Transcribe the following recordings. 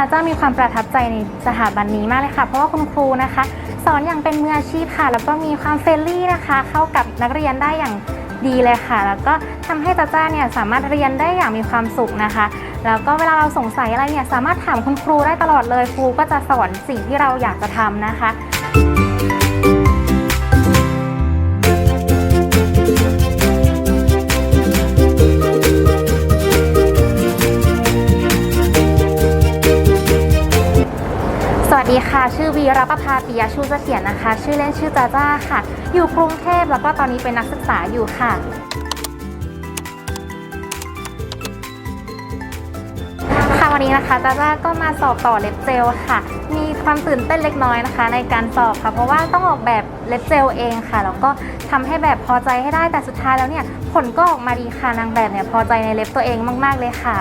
นะคะเจ้ามีความประทับใจในสถาบันนี้มากเลยค่ะ เพราะว่าคุณครูนะคะ สอนอย่างเป็นมืออาชีพค่ะ แล้วก็มีความเฟรนลี่นะคะ เข้ากับนักเรียนได้อย่างดีเลยค่ะ แล้วก็ทำให้จ้าจ้าเนี่ยสามารถเรียนได้อย่างมีความสุขนะคะ แล้วก็เวลาเราสงสัยอะไรเนี่ยสามารถถามคุณครูได้ตลอดเลย ครูก็จะสอนสิ่งที่เราอยากจะทำนะคะ ดีค่ะ ชื่อวีรประภาปิยชูเสถียรนะคะ ชื่อเล่นชื่อจ้าจ้าค่ะ อยู่กรุงเทพแล้วก็ตอนนี้เป็นนักศึกษาอยู่ค่ะค่ะวันนี้นะคะจ้าจ้าก็มาสอบต่อเล็บเจลค่ะ มีความตื่นเต้นเล็กน้อยนะคะ ในการสอบค่ะ เพราะว่าต้องออกแบบเล็บเจลเองค่ะ แล้วก็ทำให้แบบพอใจให้ได้แต่สุดท้ายแล้วเนี่ย ผลก็ออกมาดีค่ะนางแบบเนี่ยพอใจในเล็บตัวเองมาก ๆเลยค่ะ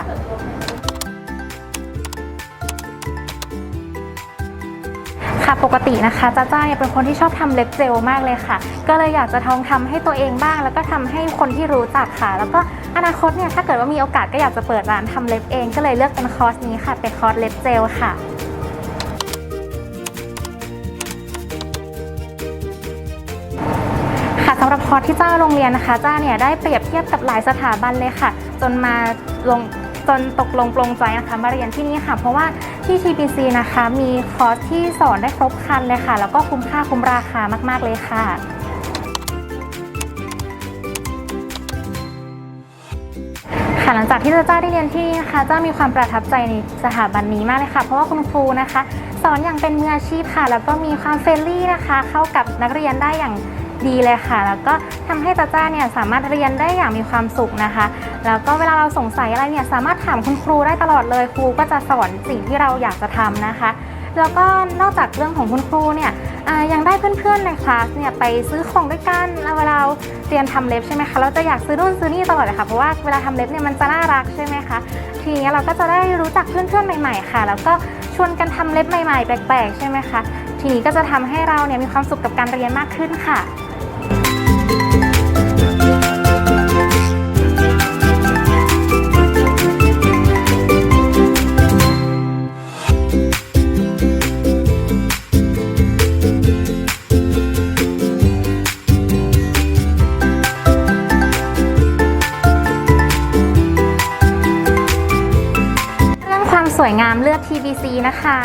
ค่ะปกตินะคะจ้าจ้าเนี่ยเป็นคนที่ชอบทำเล็บเจลมากเลยค่ะ ก็เลยอยากจะทองทำให้ตัวเองบ้าง แล้วก็ทำให้คนที่รู้จักค่ะ แล้วก็อนาคตเนี่ยถ้าเกิดว่ามีโอกาสก็อยากจะเปิดร้านทำเล็บเอง ก็เลยเลือกเป็นคอร์สนี้ค่ะ เป็นคอร์สเล็บเจลค่ะค่ะสำหรับคอร์สที่เจ้าโรงเรียนนะคะ เจ้าเนี่ยได้เปรียบเทียบกับหลายสถาบันเลยค่ะ จนมาลง จนตกลงปลงใจนะคะมาเรียนที่นี่ค่ะ เพราะว่าที่ TPC นะคะมีคอร์สที่สอนได้ครบครันเลยค่ะ แล้วก็คุ้มค่าคุ้มราคามากๆเลยค่ะค่ะหลังจากที่จ้าได้เรียนที่นี่นะคะจ้ามีความประทับใจในสถาบันนี้มากเลยค่ะ เพราะว่าคุณครูนะคะ สอนอย่างเป็นมืออาชีพค่ะ แล้วก็มีความเฟรนลี่นะคะ เข้ากับนักเรียนได้อย่าง ดีเลยค่ะ แล้วก็ทำให้จ้าจ้าเนี่ยสามารถเรียนได้อย่างมีความสุขนะคะ แล้วก็เวลาเราสงสัยอะไรเนี่ยสามารถถามคุณครูได้ตลอดเลยครูก็จะสอนสิ่งที่เราอยากจะทำนะคะ แล้วก็นอกจากเรื่องของคุณครูเนี่ยยังได้เพื่อนๆในคลาสเนี่ยไปซื้อของด้วยกันแล้วเวลาเราเรียนทำเล็บใช่ไหมคะเราจะอยากซื้อนู่นซื้อนี่ตลอดเลยค่ะเพราะว่าเวลาทำเล็บเนี่ยมันจะน่ารักใช่ไหมคะทีนี้เราก็จะได้รู้จักเพื่อนๆใหม่ ๆ ค่ะ แล้วก็ชวนกันทำเล็บใหม่ๆ แปลกๆ ใช่ไหมคะทีนี้ก็จะทำให้เราเนี่ยมีความสุขกับการเรียนมากขึ้นค่ะ สวยงามเลือก TBC นะคะ